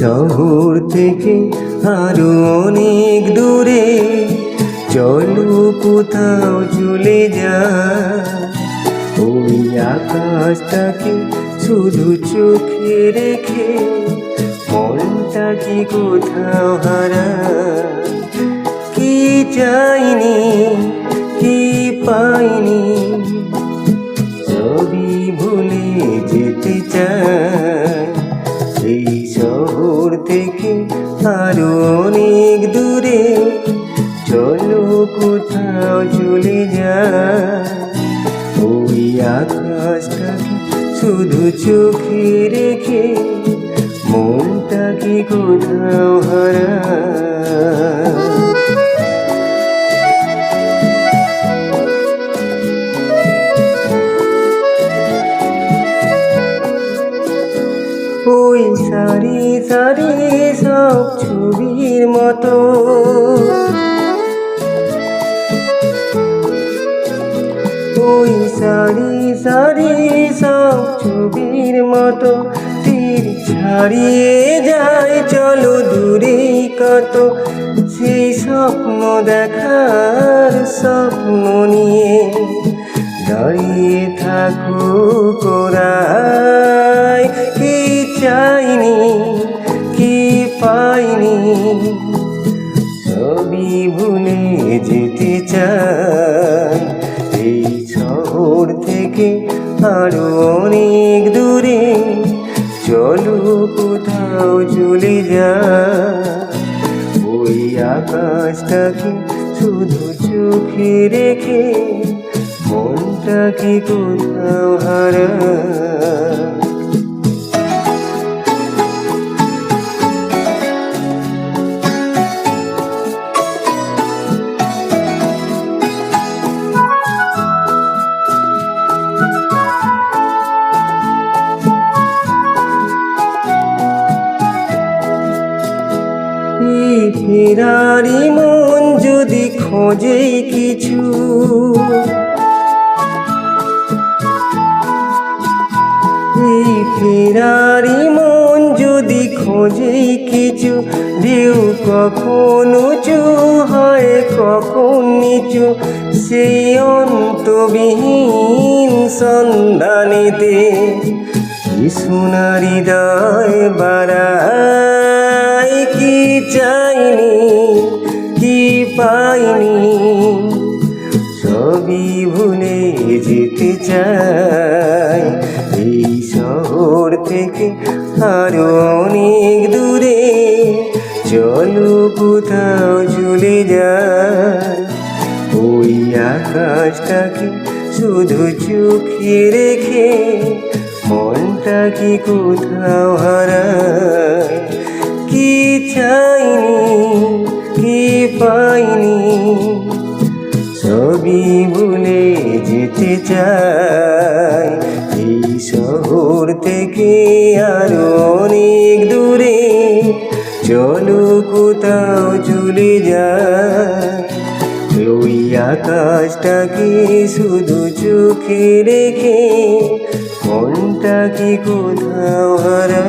শহর থেকে আরও অনেক দূরে। চলো কোথাও চলে যা। ওই আকাশটাকে শুধু চোখে রেখে মনটা কি কোথাও হারা। চোখে রেখে মনটা কি কোথাও হারা। ওই সারি সারি সব ছবির মতো। ওই সারি সারি সব ছবির মতো তীর ছাড়িয়ে যায়, চলো দূরে কত। সেই স্বপ্ন দেখার স্বপ্ন নিয়ে দাঁড়িয়ে থাকো কোরাই কি চাইনি, কি পাইনি? ছবি ভুলে যেতে চাই। এই শহর থেকে আরও অনেক দূরে। চলো কোথাও চলে যা। ওই আকাশটাকে শুধু চোখে রেখে মনটাকে কোথাও হারা। ফেরারি মন যদি খোঁজে কিছু। এই ফেরারি মন যদি খোঁজে কিছু, ঢেউ কখন উঁচু হয়, কখন নিচু, সেই অন্তবিহীন সন্ধানেতে। সোনার হৃদয় বাড়াই কি চাইনি, কি পাইনি? সবই ভুলে যেতে চাই। এই শহর থেকে আরও অনেক দূরে চলো কোথাও চলে যায় ওই আকাশটাকে শুধু চোখে রেখে মনটা কি কোথাও হারায় সবই ভুলে যেতে চাই। এই শহর থেকে আরও অনেক দূরে চলো কোথাও চলে যায় ওই আকাশটাকে শুধু চোখে রেখে মনটা কি কোথাও হারা